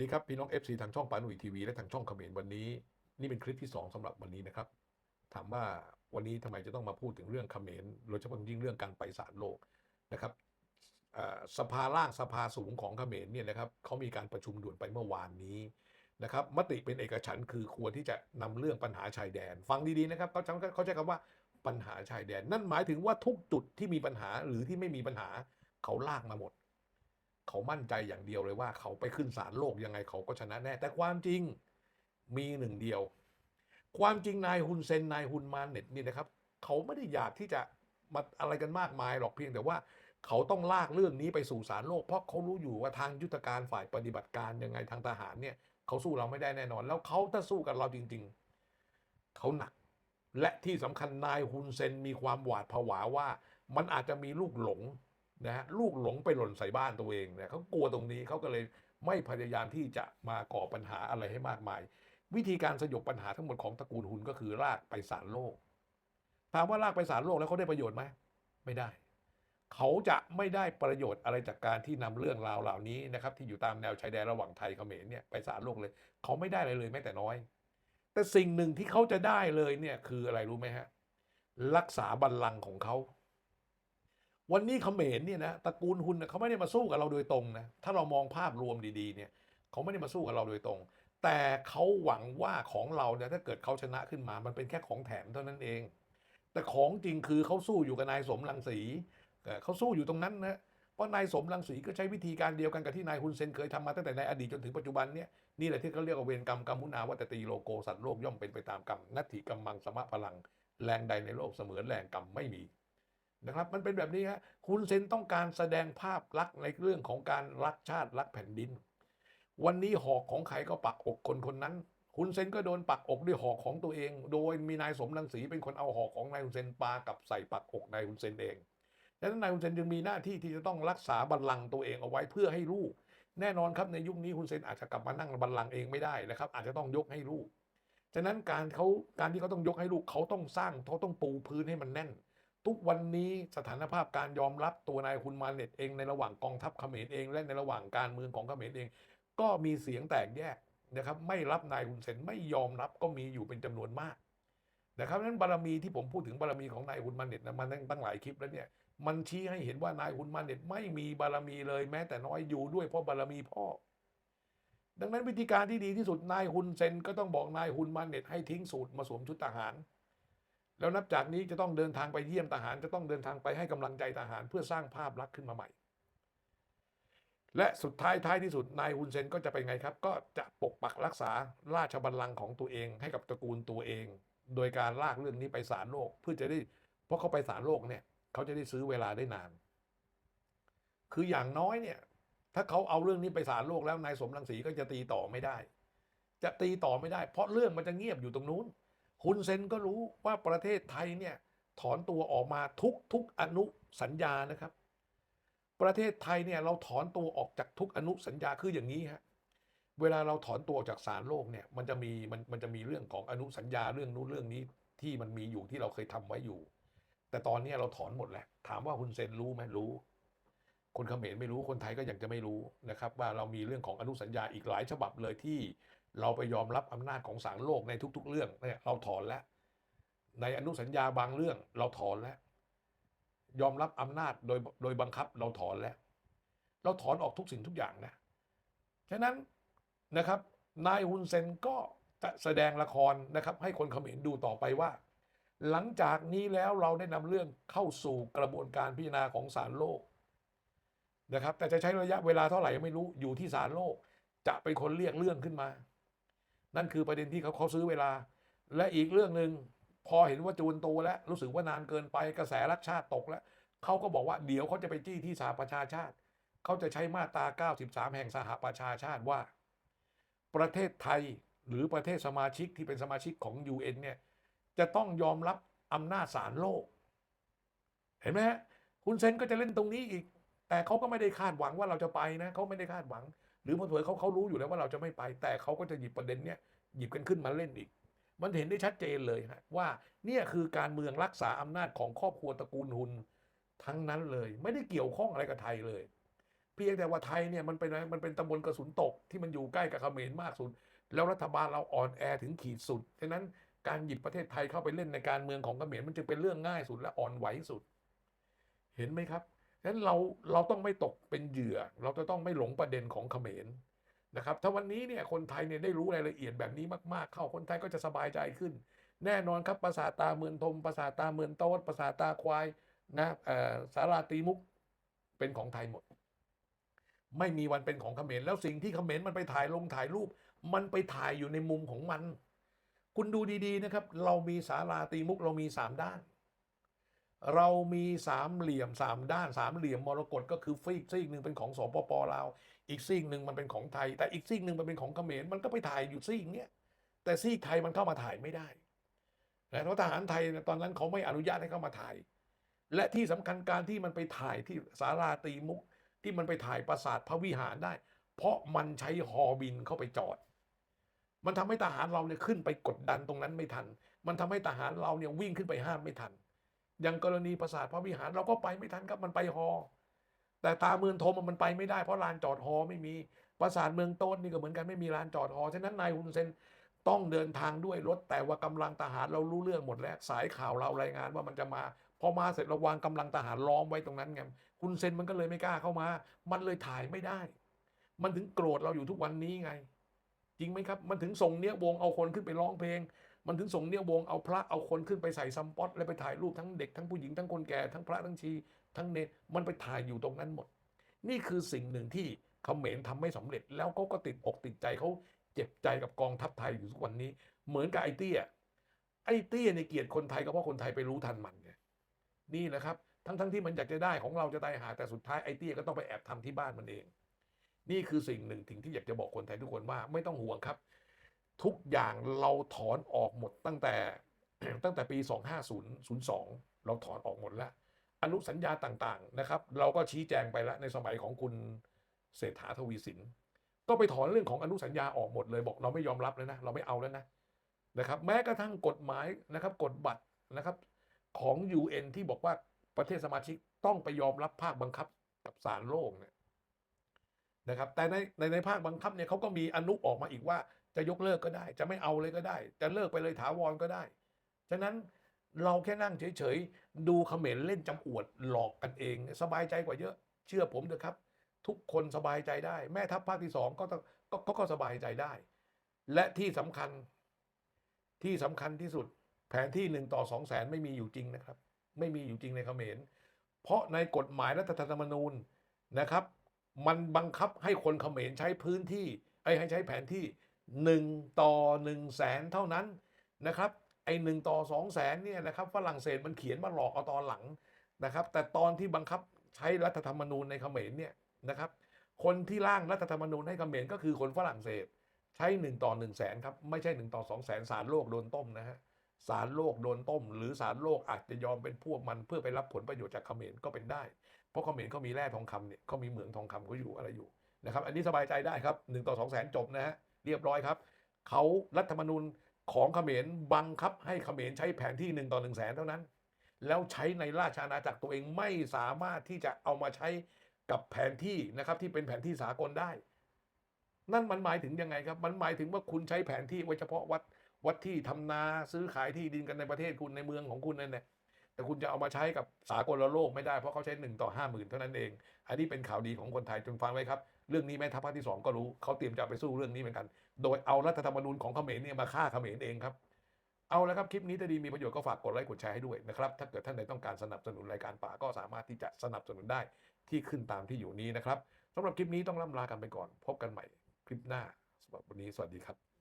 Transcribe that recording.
ดีครับ พี่น้อง FC ทางช่องปานุยทีวีและทางช่องเขมรวันนี้ นี่เป็นคลิปที่ 2สำหรับวันนี้นะครับ ถามว่าวันนี้ทำไมจะต้องมาพูดถึงเรื่องเขมรโดยเฉพาะยิ่งเรื่องการไปศาลโลกนะครับสภาล่างสภาสูงของเขมรเนี่ยนะครับเขามีการประชุมด่วนไปเมื่อวานนี้นะครับมติเป็นเอกฉันท์คือควรที่จะนำเรื่องปัญหาชายแดน ฟังดีๆนะครับเขาใช้เขาใช้คำว่าปัญหาชายแดน นั่นหมายถึงว่าทุกจุดที่มีปัญหาหรือที่ไม่มีปัญหาเขาลากมาหมด เขามั่นใจอย่างเดียวเลยว่า เขาไปขึ้นศาลโลกยังไงเขาก็ชนะแน่ แต่ความจริงมีหนึ่งเดียว ความจริงนายฮุนเซนนายฮุนมาเน็ตนี่นะครับ เขาไม่ได้อยากที่จะมาอะไรกันมากมายหรอกเพียงแต่ว่าเขาต้องลากเรื่องนี้ไปสู่ศาลโลก เพราะเขารู้อยู่ว่าทางยุทธการฝ่ายปฏิบัติการยังไงทางทหารเนี่ย เขาสู้เราไม่ได้แน่นอน แล้วเขาถ้าสู้กับเราจริง ๆ เขาหนัก และที่สำคัญนายฮุนเซนมีความหวาดผวาว่า มันอาจจะมีลูกหลง นะฮะลูกหลงไปหล่นใส่บ้านตัวเองเนี่ยเขากลัวตรงนี้เขาก็เลยไม่พยายามที่จะมาก่อปัญหาอะไรให้มากมาย วิธีการสยบปัญหาทั้งหมดของตระกูลหุนก็คือลากไปศาลโลกถามว่าลากไปศาลโลกแล้วเขาได้ประโยชน์ไหมไม่ได้ เขาจะไม่ได้ประโยชน์อะไรจากการที่นำเรื่องราวเหล่านี้นะครับที่อยู่ตามแนวชายแดนระหว่างไทยเขมรเนี่ยไปศาลโลกเลย เขาไม่ได้อะไรเลยแม้แต่น้อย แต่สิ่งหนึ่งที่เขาจะได้เลยเนี่ยคืออะไรรู้ไหมฮะรักษาบัลลังก์ของเขา วันนี้เขมรเนี่ยนะตระกูลหุนน่ะเขาไม่ได้มาสู้กับเราโดยตรงนะถ้าเรามองภาพรวมดีๆเนี่ยเขาไม่ได้มาสู้กับเราโดยตรง แต่เขาหวังว่าของเราเนี่ยถ้าเกิดเขาชนะขึ้นมา มันเป็นแค่ของแถมเท่านั้นเอง แต่ของจริงคือเขาสู้อยู่กับนายสมรังสีเขาสู้อยู่ตรงนั้นนะเพราะนายสมรังสีก็ใช้วิธีการเดียวกันกับที่นายฮุนเซนเคยทำมาตั้งแต่ในอดีตจนถึงปัจจุบันเนี่ยนี่แหละที่เขาเรียกว่าเวรกรรมกรรมมุนาวัตตีโลโกสัตว์โลกย่อมเป็นไปตามกรรมนัตถิกรรมังสมะพลังแรงใดในโลกเสมือนแรงกรรมไม่มี นะครับ มันเป็นแบบนี้ฮะฮุนเซนต้องการแสดงภาพลักษณ์ในเรื่องของการรักชาติรักแผ่นดิน วันนี้หอกของใครก็ปักอกคนคนนั้นฮุนเซนก็โดนปักอกด้วยหอกของตัวเอง โดยมีนายสมรังสีเป็นคนเอาหอกของนายฮุนเซนปากับใส่ปักอกนายฮุนเซนเองดังนั้นนายฮุนเซนจึงมีหน้าที่ที่จะต้องรักษาบัลลังก์ตัวเองเอาไว้เพื่อให้ลูก แน่นอนครับในยุคนี้ฮุนเซนอาจจะกลับมานั่งบัลลังก์เองไม่ได้นะครับ อาจจะต้องยกให้ลูกฉะนั้นการเขาการที่เขาต้องยกให้ลูกเขาต้องสร้างเขาต้องปูพื้นให้มันแน่น ทุกวันนี้สถานภาพการยอมรับตัวนายฮุนมาเน็ตเองในระหว่างกองทัพเขมรเองและในระหว่างการเมืองของเขมรเอง ก็มีเสียงแตกแยกนะครับไม่รับนายฮุนเซนไม่ยอมรับก็มีอยู่เป็นจำนวนมากนะครับนั้นบารมีที่ผมพูดถึงบารมีของนายฮุนมาเน็ตนะมันตั้งหลายคลิปแล้วเนี่ยมันชี้ให้เห็นว่านายฮุนมาเน็ตไม่มีบารมีเลยแม้แต่น้อยอยู่ด้วยเพราะบารมีพ่อ ดังนั้นวิธีการที่ดีที่สุดนายฮุนเซนก็ต้องบอกนายฮุนมาเน็ตให้ทิ้งสูตรมาสวมชุดทหาร แล้วนับจากนี้จะต้องเดินทางไปเยี่ยมทหาร จะต้องเดินทางไปให้กำลังใจทหาร เพื่อสร้างภาพลักษณ์ขึ้นมาใหม่ และสุดท้ายท้ายที่สุดนายฮุนเซนก็จะเป็นไงครับ ก็จะปกปักรักษาราชบัลลังก์ของตัวเอง ให้กับตระกูลตัวเอง โดยการลากเรื่องนี้ไปศาลโลก เพื่อจะได้เพราะเขาไปศาลโลกเนี่ยเขาจะได้ซื้อเวลาได้นาน คืออย่างน้อยเนี่ยถ้าเขาเอาเรื่องนี้ไปศาลโลกแล้วนายสมรังสีก็จะตีต่อไม่ได้ จะตีต่อไม่ได้ เพราะเรื่องมันจะเงียบอยู่ตรงนู้น ฮุนเซนก็รู้ว่าประเทศไทยเนี่ยถอนตัวออกมาทุกทุกอนุสัญญานะครับ ประเทศไทยเนี่ยเราถอนตัวออกจากทุกอนุสัญญาคืออย่างนี้ฮะเวลาเราถอนตัวออกจากศาลโลกเนี่ยมันจะมีมันมันจะมีเรื่องของอนุสัญญาเรื่องนู้นเรื่องนี้ที่มันมีอยู่ที่เราเคยทำไว้อยู่ แต่ตอนนี้เราถอนหมดแล้ว ถามว่าฮุนเซนรู้ไหมรู้ คนเขมรไม่รู้คนไทยก็ยังจะไม่รู้นะครับ ว่าเรามีเรื่องของอนุสัญญาอีกหลายฉบับเลยที่ เราไปยอมรับอำนาจของศาลโลกในทุก ๆ เรื่องเนี่ยเราถอนแล้วในอนุสัญญาบางเรื่องเราถอนแล้ว ยอมรับอำนาจโดยโดยบังคับเราถอนแล้ว เราถอนออกทุกสิ่งทุกอย่างนะฉะนั้นนะครับนายฮุนเซนก็จะแสดงละครนะครับ ให้คนเขมรดูต่อไปว่า หลังจากนี้แล้วเราได้นำเรื่องเข้าสู่กระบวนการพิจารณาของศาลโลกนะครับ แต่จะใช้ระยะเวลาเท่าไหร่ไม่รู้อยู่ที่ศาลโลก จะเป็นคนเรียกเรื่องขึ้นมา นั่นคือประเด็นที่เขาเขาซื้อเวลา และอีกเรื่องหนึ่งพอเห็นว่าจูนโตแล้วรู้สึกว่านานเกินไปกระแสรักชาติตกแล้วเขาก็บอกว่าเดี๋ยวเขาจะไปจี้ที่สหประชาชาติเขาจะใช้มาตรา 93 แห่งสหประชาชาติว่า ประเทศไทยหรือประเทศสมาชิกที่เป็นสมาชิกของ UN เนี่ยจะต้องยอมรับอำนาจศาลโลก เห็นไหมฮะคุณเซนก็จะเล่นตรงนี้อีก แต่เขาก็ไม่ได้คาดหวังว่าเราจะไปนะเขาไม่ได้คาดหวัง หรือเผยเขาเขารู้อยู่แล้วว่าเราจะไม่ไป แต่เขาก็จะหยิบประเด็นเนี้ยหยิบกันขึ้นมาเล่นอีก มันเห็นได้ชัดเจนเลยฮะว่าเนี่ยคือการเมืองรักษาอำนาจของครอบครัวตระกูลหุนทั้งนั้นเลย ไม่ได้เกี่ยวข้องอะไรกับไทยเลย เพียงแต่ว่าไทยเนี่ยมันเป็นมันเป็นตำบลกระสุนตกที่มันอยู่ใกล้กับเขมรมากสุด แล้วรัฐบาลเราอ่อนแอถึงขีดสุดฉะนั้นการหยิบประเทศไทยเข้าไปเล่นในการเมืองของเขมรมันจึงเป็นเรื่องง่ายสุดและอ่อนไหวสุด เห็นไหมครับ ฉะนั้นเราเราต้องไม่ตกเป็นเหยื่อ เราจะต้องไม่หลงประเด็นของเขมรนะครับถ้าวันนี้เนี่ยคนไทยเนี่ยได้รู้รายละเอียดแบบนี้มากๆ เข้าคนไทยก็จะสบายใจขึ้น แน่นอนครับภาษาตาเมือนทมภาษาตาเมือนโต๊ดภาษาตาควายนะอ่อสาราตีมุกเป็นของไทยหมด ไม่มีวันเป็นของเขมรแล้วสิ่งที่เขมรมันไปถ่ายลงถ่ายรูป มันไปถ่ายอยู่ในมุมของมัน คุณดูดีๆนะครับ เรามีสาราตีมุกเรามีสามด้าน เรามีสามเหลี่ยมสามด้านสามเหลี่ยมมรกตก็คือฟีกซีกหนึ่งเป็นของสปปลาวอีกซีกหนึ่งมันเป็นของไทย แต่อีกซีกหนึ่งมันเป็นของเขมรมันก็ไปถ่ายอยู่ซีกเนี้ยแต่ซีกไทยมันเข้ามาถ่ายไม่ได้นะเพราะทหารไทยตอนนั้นเขาไม่อนุญาตให้เข้ามาถ่าย และที่สำคัญการที่มันไปถ่ายที่สาราตีมุก ที่มันไปถ่ายปราสาทพระวิหารได้ เพราะมันใช้ฮอบินเข้าไปจอด มันทำให้ทหารเราเนี่ยขึ้นไปกดดันตรงนั้นไม่ทัน มันทำให้ทหารเราเนี่ยวิ่งขึ้นไปห้ามไม่ทัน อย่างกรณีปราสาทพระวิหารเราก็ไปไม่ทันครับมันไปฮอ แต่ตาเมืองทมมันไปไม่ได้เพราะลานจอดฮอไม่มีปราสาทเมืองโต้นนี่ก็เหมือนกันไม่มีลานจอดฮอฉะนั้นนายฮุนเซนต้องเดินทางด้วยรถแต่ว่ากำลังทหารเรารู้เรื่องหมดแล้ว สายข่าวเรารายงานว่ามันจะมาพอมาเสร็จระวางกำลังทหารล้อมไว้ตรงนั้นไงฮุนเซนมันก็เลยไม่กล้าเข้ามา มันเลยถ่ายไม่ได้ มันถึงโกรธเราอยู่ทุกวันนี้ไง จริงไหมครับ มันถึงส่งเนี้ยวงเอาคนขึ้นไปร้องเพลง มันถึงส่งเนี้ยวงเอาพระเอาคนขึ้นไปใส่ซัมป๊อตแล้วไปถ่ายรูปทั้งเด็กทั้งผู้หญิงทั้งคนแก่ทั้งพระทั้งชี ทั้งเนมันไปถ่ายอยู่ตรงนั้นหมด นี่คือสิ่งหนึ่งที่เขมรทำไม่สำเร็จ แล้วเขาก็ติดอกติดใจเขาเจ็บใจกับกองทัพไทยอยู่ทุกวันนี้ เหมือนกับไอ้เตี้ยไอ้เตี้ยในเกียรติคนไทยก็เพราะคนไทยไปรู้ทันมันไงนี่นะครับ ทั้งทั้งที่มันอยากจะได้ของเราจะตายหาแต่สุดท้ายไอ้เตี้ยก็ต้องไปแอบทำที่บ้านมันเอง นี่คือสิ่งหนึ่งถึงที่อยากจะบอกคนไทยทุกคนว่าไม่ต้องห่วงครับ ทุกอย่างเราถอนออกหมดตั้งแต่ตั้งแต่ปี 2502 เราถอนออกหมดแล้ว อนุสัญญาต่างๆนะครับ เราก็ชี้แจงไปแล้วในสมัยของคุณเศรษฐาทวีสิน ก็ไปถอนเรื่องของอนุสัญญาออกหมดเลยบอกเราไม่ยอมรับแล้วนะ เราไม่เอาแล้วนะนะครับ แม้กระทั่งกฎหมายนะครับกฎบัตรนะครับของ UN ที่บอกว่าประเทศสมาชิกต้องไปยอมรับภาคบังคับกับศาลโลกเนี่ยนะครับแต่ในในในภาคบังคับเนี่ยเขาก็มีอนุออกมาอีกว่า จะยกเลิกก็ได้ จะไม่เอาเลยก็ได้ จะเลิกไปเลยถาวรก็ได้ ฉะนั้นเราแค่นั่งเฉยๆ ดูเขมรเล่นจำอวดหลอกกันเอง สบายใจกว่าเยอะ เชื่อผมเถอะครับ ทุกคนสบายใจได้ แม่ทัพภาคที่สองก็ต้องกก็ก็สบายใจได้ และที่สำคัญที่สำคัญที่สุดแผนที่หนึ่งต่อสองแสนไม่มีอยู่จริงนะครับ ไม่มีอยู่จริงในเขมร เพราะในกฎหมายรัฐธรรมนูญนะครับ มันบังคับให้คนเขมรใช้พื้นที่ไอ้ให้ใช้แผนที่ หนึ่งต่อหนึ่งแสนเท่านั้นนะครับไอ้หนึ่งต่อสองแสนเนี่ยนะครับฝรั่งเศสมันเขียนมาหลอกเอาตอนหลังนะครับ แต่ตอนที่บังคับใช้รัฐธรรมนูญในเขมรเนี่ยนะครับ คนที่ร่างรัฐธรรมนูญให้เขมรก็คือคนฝรั่งเศสใช้หนึ่งต่อหนึ่งแสนครับ ไม่ใช่หนึ่งต่อสองแสนสารโลกโดนต้มนะฮะสารโลกโดนต้ม หรือสารโลกอาจจะยอมเป็นพวกมันเพื่อไปรับผลประโยชน์จากเขมรก็เป็นได้ เพราะเขมรเขามีแร่ทองคำเนี่ยเขามีเหมืองทองคำเขาอยู่อะไรอยู่นะครับ อันนี้สบายใจได้ครับหนึ่งต่อสองแสนจบนะฮะ เรียบร้อยครับเขารัฐธรรมนูญของเขมรบังคับให้เขมรใช้แผนที่หนึ่งต่อหนึ่งแสนเท่านั้น แล้วใช้ในราชอาณาจักรตัวเองไม่สามารถที่จะเอามาใช้กับแผนที่นะครับที่เป็นแผนที่สากลได้ นั่นมันหมายถึงยังไงครับ มันหมายถึงว่าคุณใช้แผนที่ไว้เฉพาะวัดวัดที่ทำนาซื้อขายที่ดินกันในประเทศคุณในเมืองของคุณนั่นแหละแต่คุณจะเอามาใช้กับสากลโลกไม่ได้เพราะเขาใช้หนึ่งต่อห้าหมื่นเท่านั้นเอง อันนี้เป็นข่าวดีของคนไทยจงฟังไว้ครับ เรื่องนี้แม่ทัพภาคที่สองก็รู้เขาเตรียมจะไปสู้เรื่องนี้เหมือนกัน โดยเอารัฐธรรมนูญของเขมรเนี่ยมาฆ่าเขมรเองครับ เอาละครับคลิปนี้ถ้าดีมีประโยชน์ก็ฝากกดไลค์กดแชร์ให้ด้วยนะครับ ถ้าเกิดท่านใดต้องการสนับสนุนรายการป่าก็สามารถที่จะสนับสนุนได้ที่ขึ้นตามที่อยู่นี้นะครับสำหรับคลิปนี้ต้องล่ำลากันไปก่อน พบกันใหม่คลิปหน้าสำหรับวันนี้สวัสดีครับ